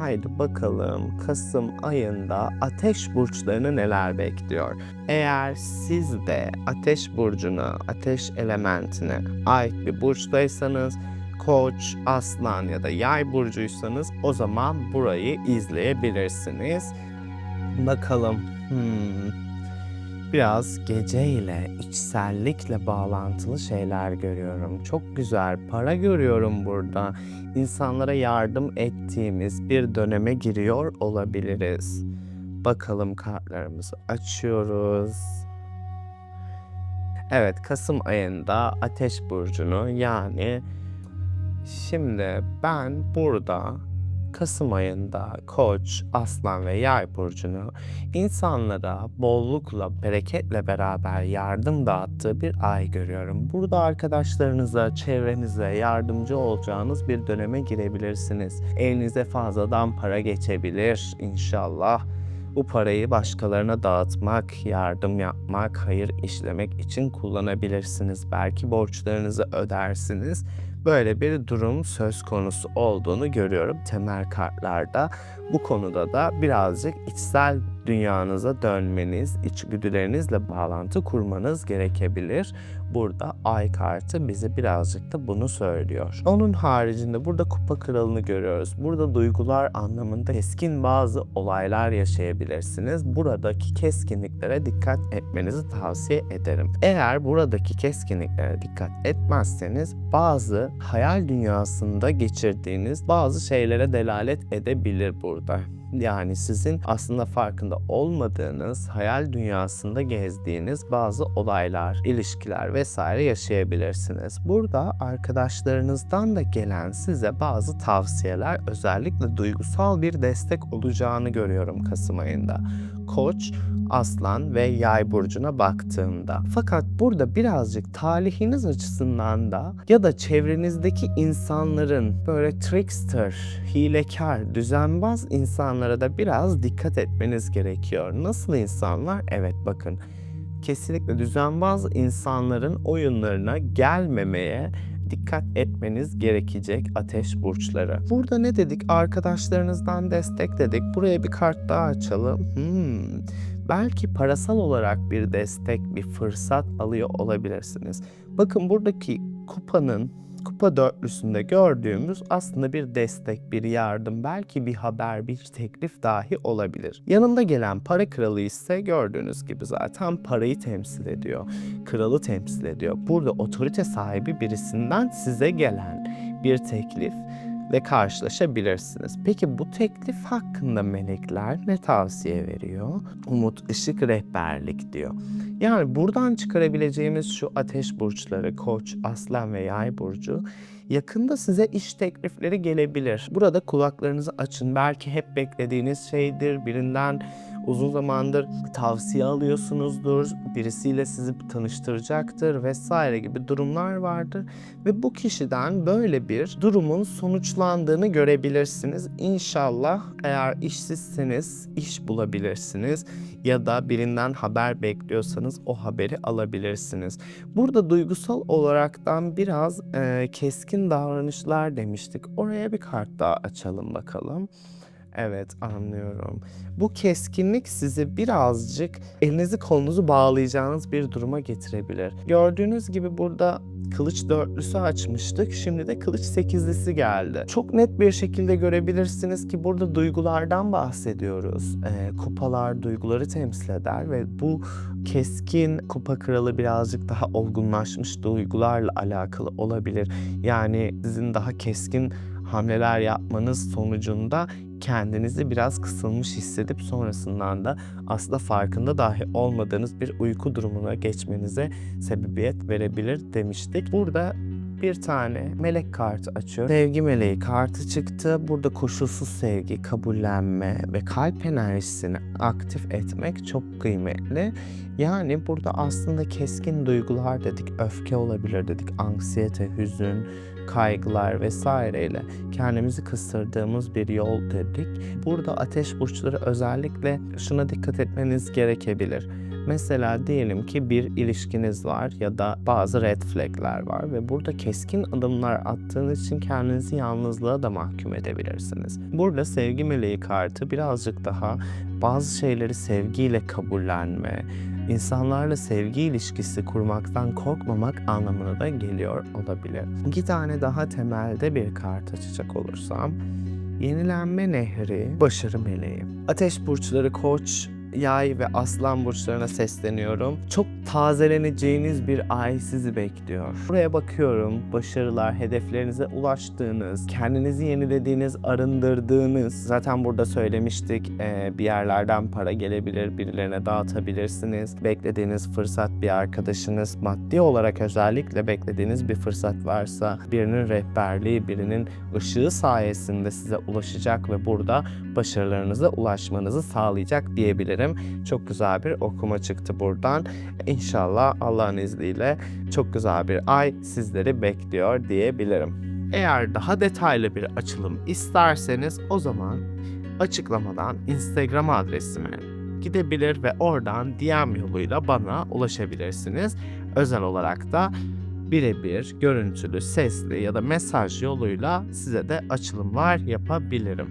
Haydi bakalım Kasım ayında ateş burçlarını neler bekliyor? Eğer siz de ateş burcuna, ateş elementine ait bir burçtaysanız Koç, Aslan ya da Yay burcuysanız o zaman burayı izleyebilirsiniz. Bakalım. Hmm. Biraz geceyle, içsellikle bağlantılı şeyler görüyorum. Çok güzel para görüyorum burada. İnsanlara yardım ettiğimiz bir döneme giriyor olabiliriz. Bakalım kartlarımızı açıyoruz. Evet, Kasım ayında Ateş burcunu yani şimdi ben burada Kasım ayında Koç, Aslan ve Yay burcunu insanlara bollukla, bereketle beraber yardım dağıttığı bir ay görüyorum. Burada arkadaşlarınıza, çevrenize yardımcı olacağınız bir döneme girebilirsiniz. Elinize fazladan para geçebilir inşallah. Bu parayı başkalarına dağıtmak, yardım yapmak, hayır işlemek için kullanabilirsiniz. Belki borçlarınızı ödersiniz böyle bir durum söz konusu olduğunu görüyorum temel kartlarda. Bu konuda da birazcık içsel dünyanıza dönmeniz, içgüdülerinizle bağlantı kurmanız gerekebilir. Burada ay kartı bize birazcık da bunu söylüyor. Onun haricinde burada kupa kralını görüyoruz. Burada duygular anlamında keskin bazı olaylar yaşayabilirsiniz. Buradaki keskinliklere dikkat etmenizi tavsiye ederim. Eğer buradaki keskinliklere dikkat etmezseniz bazı hayal dünyasında geçirdiğiniz bazı şeylere delalet edebilir burada. Yani sizin aslında farkında olmadığınız, hayal dünyasında gezdiğiniz bazı olaylar, ilişkiler vesaire yaşayabilirsiniz. Burada arkadaşlarınızdan da gelen size bazı tavsiyeler, özellikle duygusal bir destek olacağını görüyorum Kasım ayında. Koç, Aslan ve Yay burcuna baktığımda. Fakat burada birazcık talihiniz açısından da ya da çevrenizdeki insanların böyle trickster, hilekar, düzenbaz insanlara da biraz dikkat etmeniz gerekiyor. Nasıl insanlar? Evet bakın kesinlikle düzenbaz insanların oyunlarına gelmemeye dikkat etmeniz gerekecek ateş burçları. Burada ne dedik? Arkadaşlarınızdan destek dedik. Buraya bir kart daha açalım. Hmm. Belki parasal olarak bir destek, bir fırsat alıyor olabilirsiniz. Bakın buradaki kupanın kupa dörtlüsünde gördüğümüz aslında bir destek, bir yardım, belki bir haber, bir teklif dahi olabilir. Yanında gelen para kralı ise gördüğünüz gibi zaten parayı temsil ediyor. Kralı temsil ediyor. Burada otorite sahibi birisinden size gelen bir teklif ve karşılaşabilirsiniz. Peki bu teklif hakkında melekler ne tavsiye veriyor? Umut, ışık, rehberlik diyor. Yani buradan çıkarabileceğimiz şu ateş burçları, koç, aslan ve yay burcu yakında size iş teklifleri gelebilir. Burada kulaklarınızı açın. Belki hep beklediğiniz şeydir. Birinden uzun zamandır tavsiye alıyorsunuzdur. Birisiyle sizi tanıştıracaktır vesaire gibi durumlar vardır. Ve bu kişiden böyle bir durumun sonuçlandığını görebilirsiniz. İnşallah eğer işsizseniz iş bulabilirsiniz ya da birinden haber bekliyorsanız o haberi alabilirsiniz. Burada duygusal olaraktan biraz e, keskin davranışlar demiştik. Oraya bir kart daha açalım bakalım. Evet anlıyorum. Bu keskinlik sizi birazcık elinizi kolunuzu bağlayacağınız bir duruma getirebilir. Gördüğünüz gibi burada kılıç dörtlüsü açmıştık. Şimdi de kılıç sekizlisi geldi. Çok net bir şekilde görebilirsiniz ki burada duygulardan bahsediyoruz. Ee, kupalar duyguları temsil eder ve bu keskin kupa kralı birazcık daha olgunlaşmış duygularla alakalı olabilir. Yani sizin daha keskin hamleler yapmanız sonucunda kendinizi biraz kısılmış hissedip sonrasından da aslında farkında dahi olmadığınız bir uyku durumuna geçmenize sebebiyet verebilir demiştik. Burada bir tane melek kartı açıyor. Sevgi meleği kartı çıktı. Burada koşulsuz sevgi, kabullenme ve kalp enerjisini aktif etmek çok kıymetli. Yani burada aslında keskin duygular dedik, öfke olabilir dedik, anksiyete, hüzün, kaygılar vesaireyle kendimizi kısırdığımız bir yol dedik. Burada ateş burçları özellikle şuna dikkat etmeniz gerekebilir. Mesela diyelim ki bir ilişkiniz var ya da bazı red flag'ler var ve burada keskin adımlar attığınız için kendinizi yalnızlığa da mahkum edebilirsiniz. Burada sevgi meleği kartı birazcık daha bazı şeyleri sevgiyle kabullenme, insanlarla sevgi ilişkisi kurmaktan korkmamak anlamına da geliyor olabilir. İki tane daha temelde bir kart açacak olursam, yenilenme nehri, başarı meleği. Ateş burçları koç, yay ve aslan burçlarına sesleniyorum. Çok tazeleneceğiniz bir ay sizi bekliyor. Buraya bakıyorum. Başarılar, hedeflerinize ulaştığınız, kendinizi yenilediğiniz, arındırdığınız. Zaten burada söylemiştik eee, bir yerlerden para gelebilir, birilerine dağıtabilirsiniz. Beklediğiniz fırsat bir arkadaşınız, maddi olarak özellikle beklediğiniz bir fırsat varsa birinin rehberliği, birinin ışığı sayesinde size ulaşacak ve burada başarılarınıza ulaşmanızı sağlayacak diyebilirim. Çok güzel bir okuma çıktı buradan. İnşallah Allah'ın izniyle çok güzel bir ay sizleri bekliyor diyebilirim. Eğer daha detaylı bir açılım isterseniz o zaman açıklamadan Instagram adresime gidebilir ve oradan DM yoluyla bana ulaşabilirsiniz. Özel olarak da birebir görüntülü, sesli ya da mesaj yoluyla size de açılımlar yapabilirim.